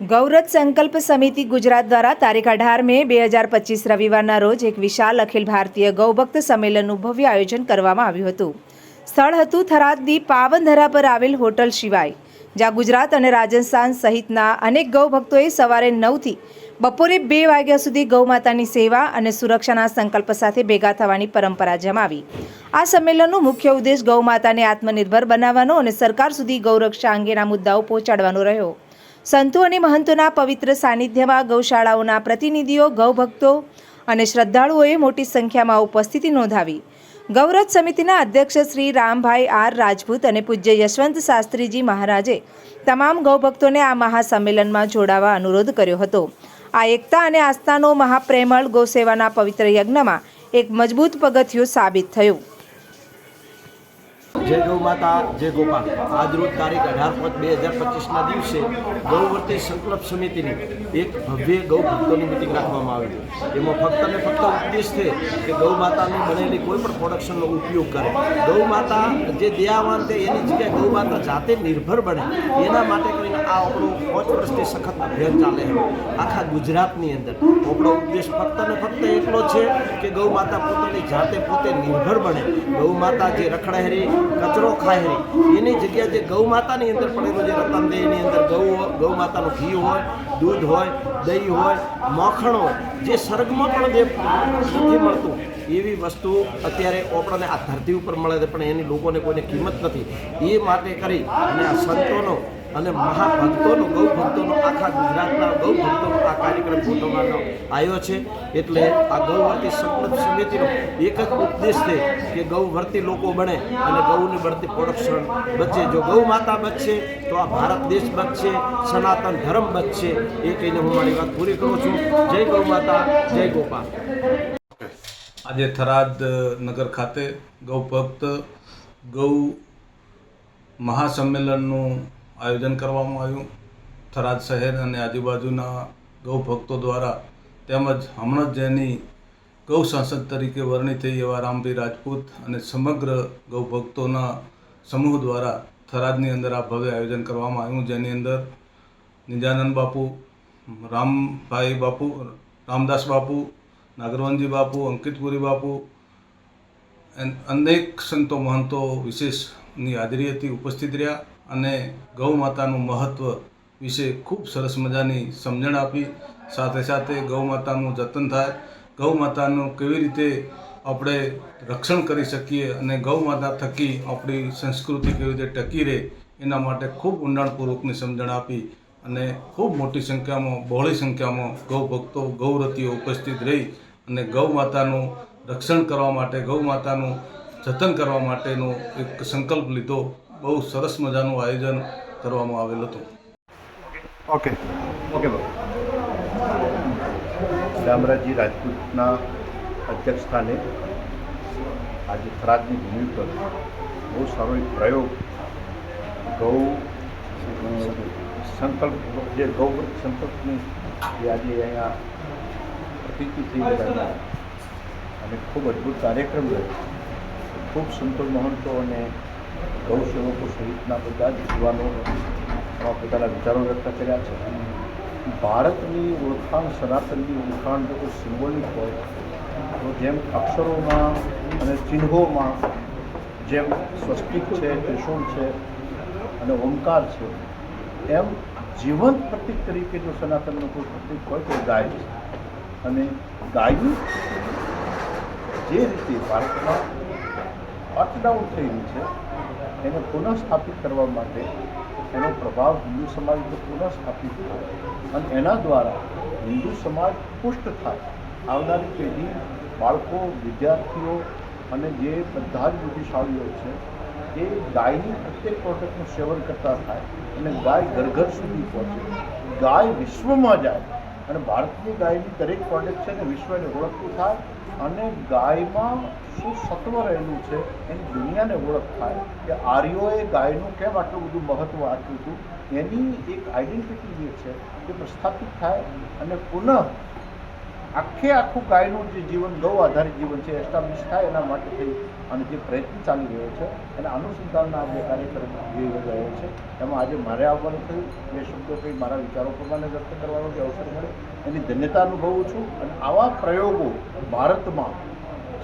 ગૌરત સંકલ્પ સમિતિ ગુજરાત દ્વારા તારીખ અઢાર મે બે હજાર પચીસ રવિવારના રોજ એક વિશાળ અખિલ ભારતીય ગૌભક્ત સંમેલનનું ભવ્ય આયોજન કરવામાં આવ્યું હતું. સ્થળ હતું થરાદની પાવનધરા પર આવેલ હોટલ શિવાય, જ્યાં ગુજરાત અને રાજસ્થાન સહિતના અનેક ગૌભક્તોએ સવારે નવથી બપોરે બે વાગ્યા સુધી ગૌમાતાની સેવા અને સુરક્ષાના સંકલ્પ સાથે ભેગા થવાની પરંપરા જમાવી. આ સંમેલનનો મુખ્ય ઉદ્દેશ ગૌમાતાને આત્મનિર્ભર બનાવવાનો અને સરકાર સુધી ગૌરક્ષા અંગેના મુદ્દાઓ પહોંચાડવાનો રહ્યો. સંતો અને મહંતોના પવિત્ર સાનિધ્યમાં ગૌશાળાઓના પ્રતિનિધિઓ, ગૌભક્તો અને શ્રદ્ધાળુઓએ મોટી સંખ્યામાં ઉપસ્થિતિ નોંધાવી. ગૌરવ સમિતિના અધ્યક્ષ શ્રી રામભાઈ આર રાજપૂત અને પૂજ્ય યશવંત શાસ્ત્રીજી મહારાજે તમામ ગૌભક્તોને આ મહાસંમેલનમાં જોડાવા અનુરોધ કર્યો હતો. આ એકતા અને આસ્થાનો મહાપ્રેમળ ગૌસેવાના પવિત્ર યજ્ઞમાં એક મજબૂત પગથિયું સાબિત થયું. જય ગૌ માતા, જય ગોપાલ આજરોજ તારીખ અઢાર પાંચ બે હજાર પચીસના દિવસે ગૌવર્તી સંકલ્પ સમિતિની એક ભવ્ય ગૌ ભક્તોની મિટિંગ રાખવામાં આવી એમાં ફક્ત ને ફક્ત ઉદ્દેશ છે કે ગૌ માતાની બનેલી કોઈ પણ પ્રોડક્શનનો ઉપયોગ કરે. ગૌ માતા જે દયાવાન છે, એની જગ્યાએ ગૌ માતા જાતે નિર્ભર બને. એના માટે કરીને આ આપણું પાંચ વર્ષથી સખત અભિયાન ચાલે છે. આખા ગુજરાતની અંદર આપણો ઉદ્દેશ ફક્ત ને ફક્ત એટલો છે કે ગૌ માતા પોતાની જાતે પોતે નિર્ભર બને. ગૌ માતા જે રખડાહેરી કચરો ખાહેરી એની જગ્યાએ જે ગૌ માતાની અંદર પડેલો જે રતન દે એની અંદર ગૌ ગૌ માતાનું ઘી હોય, દૂધ હોય, દહીં હોય, માખણ હોય, જે સ્વર્ગમાં પણ જે નથી મળતું, એવી વસ્તુ અત્યારે આપણને આ ધરતી ઉપર મળે છે, પણ એની લોકોને કોઈને કિંમત નથી. એ માટે કરી અને આ સંતોનો અને મહાભક્તોનો ગૌ ભક્તોનો આખા ગુજરાતના ગૌ ભક્તોનો કાર્યક્રમ ગોઠવવાનો આવ્યો છે એટલે આ ગૌવર્તી સંકલ્પ સમિતિનો એક જ ઉપદેશ છે કે ગૌવર્તી લોકો બને અને ગૌની બળતી પ્રોડક્શન બચે. જો ગૌ માતા બચશે, તો આ ભારત દેશ બચશે, સનાતન ધર્મ બચશે. એ કહીને હું મારી વાત પૂરી કરું છું. જય ગૌ માતા, જય ગોપાલ. આજે થરાદ નગર ખાતે ગૌ ભક્ત, ગૌ મહાસંમેલનનું આયોજન કરવામાં આવ્યું. થરાદ શહેર અને આજુબાજુના ગૌ ભક્તો દ્વારા તેમજ હમણાં જ જેની ગૌ સાંસદ તરીકે વરણી થઈ એવા રામભાઈ રાજપૂત અને સમગ્ર ગૌ ભક્તોના સમૂહ દ્વારા થરાદની અંદર આ ભવ્ય આયોજન કરવામાં આવ્યું, જેની અંદર નિજાનંદ બાપુ, રામભાઈ બાપુ, રામદાસ બાપુ નાગરવનજી બાપુ, અંકિતપુરી બાપુ અનેક સંતો મહંતો વિશેષની હાજરી હતી, ઉપસ્થિત રહ્યા અને ગૌ માતાનું મહત્ત્વ વિશે ખૂબ સરસ મજાની સમજણ આપી. સાથે સાથે ગૌ માતાનું જતન થાય. ગૌ માતાનું કેવી રીતે આપણે રક્ષણ કરી શકીએ અને ગૌ માતા થકી આપણી સંસ્કૃતિ કેવી રીતે ટકી રહે, એના માટે ખૂબ ઊંડાણપૂર્વકની સમજણ આપી અને ખૂબ મોટી સંખ્યામાં, બહોળી સંખ્યામાં ગૌ ભક્તો ગૌરતીઓ ઉપસ્થિત રહી અને ગૌ માતાનું રક્ષણ કરવા માટે, ગૌ માતાનું જતન કરવા માટેનો એક સંકલ્પ લીધો. બહુ સરસ મજાનું આયોજન કરવામાં આવેલ હતું. ઓકે. ઓકે શામરાજી રાજપૂતના અધ્યક્ષ સ્થાને આજે થરાદની ભૂમિ પર બહુ સારો એક પ્રયોગ ગૌ સંકલ્પ જે ગૌ સંકલ્પની જે આજે અહીંયા પ્રતિતિ થઈ બધાની અને ખૂબ અદ્ભુત કાર્યક્રમ રહ્યો ખૂબ સંતોષ મહંતો અને ગૌ સેવકો સહિતના બધા જ યુવાનો પોતાના વિચારો વ્યક્ત કર્યા છે. ભારતની ઓળખાણ, સનાતનની ઓળખાણ જો કોઈ સિમ્બોલિક હોય, તો જેમ અક્ષરોમાં અને ચિહ્નોમાં જેમ સ્વસ્તિક છે, ત્રિશૂળ છે અને ઓમકાર છે, એમ જીવંત પ્રતિક તરીકે જો સનાતનનું કોઈ પ્રતિક હોય, તો ગાય છે. અને ગાયનું જે રીતે ભારતમાં અપડાઉન થઈ રહી છે, એને પુનઃસ્થાપિત કરવા માટે એનો પ્રભાવ હિન્દુ સમાજ ઉપર પુનઃસ્થાપિત થાય. અને એના દ્વારા હિન્દુ સમાજ પુષ્ટ થાય. આવનારી પેઢી, બાળકો, વિદ્યાર્થીઓ અને જે બધા જ બુદ્ધિશાળીઓ છે, એ ગાયની પ્રત્યેક પ્રોડક્ટનું સેવન કરતા થાય. અને ગાય ઘર ઘર સુધી પહોંચે. ગાય વિશ્વમાં જાય. અને ભારતની ગાયની દરેક પ્રોડક્ટ છે ને વિશ્વને ઓળખતું થાય અને ગાયમાં શું સત્વ રહેલું છે એની દુનિયાને ઓળખ થાય કે આર્યોએ ગાયનું કેમ આટલું બધું મહત્ત્વ આપ્યું હતું? એની એક આઈડેન્ટિટી જે છે એ પ્રસ્થાપિત થાય અને પુનઃ આખે આખું ગાયનું જે જીવન, ગૌ આધારિત જીવન છે એસ્ટાબ્લિશ થાય એના માટે થઈ અને જે પ્રયત્ન ચાલી રહ્યો છે, એના અનુસંધાનના આ બે કાર્યક્રમ જોઈ રહ્યો છે. એમાં આજે મારે આવવાનું થયું. બે શબ્દો કંઈ મારા વિચારો પ્રમાણે વ્યક્ત કરવાનો જે અવસર મળે. એની ધન્યતા અનુભવું છું અને આવા પ્રયોગો ભારતમાં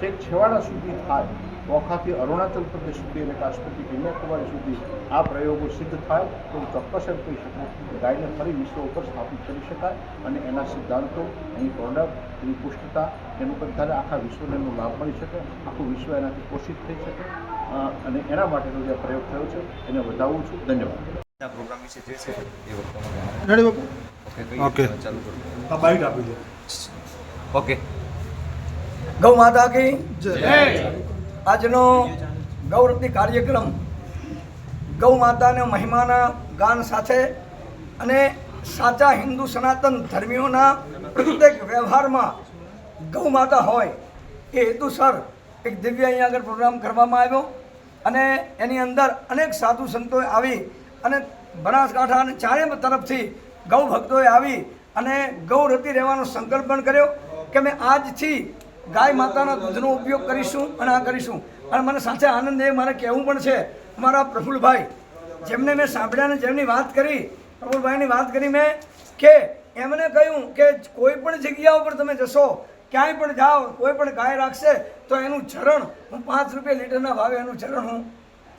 છેક છેવાડા સુધી થાય. વોખાથી અરુણાચલ પ્રદેશ સુધી અને કાશ્મીરથી કન્યાકુમારી સુધી આ પ્રયોગો સિદ્ધ થાય તો હું ચોક્કસ એમ કહી શકું કે ગાયને ફરી વિશ્વ ઉપર સ્થાપિત કરી શકાય અને એના સિદ્ધાંતો એની પ્રોડક્ટ એની પુષ્ટતા એનું બધાને આખા વિશ્વને એનો લાભ મળી શકે આખું વિશ્વ એનાથી પોષિત થઈ શકે. અને એના માટેનો જે પ્રયોગ થયો છે એને વધાવું છું. ધન્યવાદ. પ્રોગ્રામ વિશે જે છે એ ઓકે ચાલુ બાઈટ આપી દો. ઓકે. ગૌ માતા કી જય. આજનો ગૌરવતી કાર્યક્રમ ગૌ માતાના મહિમાના ગાન સાથે અને સાચા હિન્દુ સનાતન ધર્મીઓના પ્રત્યેક વ્યવહારમાં ગૌ માતા હોય એ હેતુસર એક દિવ્ય અહીંયા આગળ પ્રોગ્રામ કરવામાં આવ્યો અને એની અંદર અનેક સાધુ સંતોએ આવી અને બનાસકાંઠા અને ચારે તરફથી ગૌ ભક્તોએ આવી અને ગૌ રતી રહેવાનો સંકલ્પ પણ કર્યો કે મેં આજથી ગાય માતાના દૂધનો ઉપયોગ કરીશું અને આ કરીશું. અને મને સાથે આનંદ એ મારે કહેવું પણ છે, મારા પ્રફુલભાઈ, જેમને મેં સાંભળ્યા અને જેમની વાત કરી, પ્રફુલભાઈની વાત કરી મેં કે એમને કહ્યું કે કોઈ પણ જગ્યા ઉપર તમે જશો, ક્યાંય પણ જાઓ, કોઈ પણ ગાય રાખશે, તો એનું ચરણ હું પાંચ રૂપિયા લીટરના ભાવે એનું ચરણ હું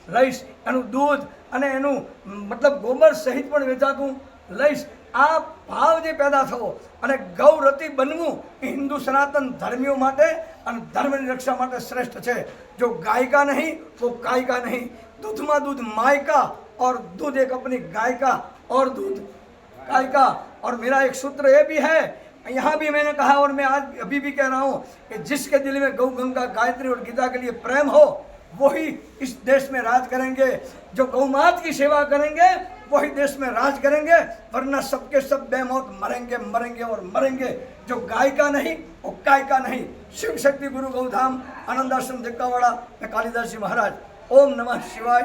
લઈશ, એનું દૂધ અને એનું, મતલબ ગોબર સહિત પણ વેચાતું લઈશ. આ ભાવ જે પેદા થવો અને ગૌરતી બનવું એ હિન્દુ સનાતન ધર્મીઓ માટે અને ધર્મની રક્ષા માટે શ્રેષ્ઠ છે જો ગાયકા નહીં તો કાયકા નહીં दूधमा दूध माय का और दूध एक अपनी गाय का और दूध गाय का और मेरा एक सूत्र ये भी है यहाँ भी मैंने कहा और मैं आज अभी भी कह रहा हूँ कि जिसके दिल में गौ गंगा गायत्री और गीता के लिए प्रेम हो वही इस देश में राज करेंगे जो गौ मात की सेवा करेंगे वही देश में राज करेंगे वरना सबके सब बेमौत मरेंगे मरेंगे और मरेंगे जो गाय का नहीं वो काय का नहीं शिव शक्ति गुरु गौधाम आनंदाश्रम दिक्कावाड़ा में कालिदास जी महाराज ओम नमः शिवाय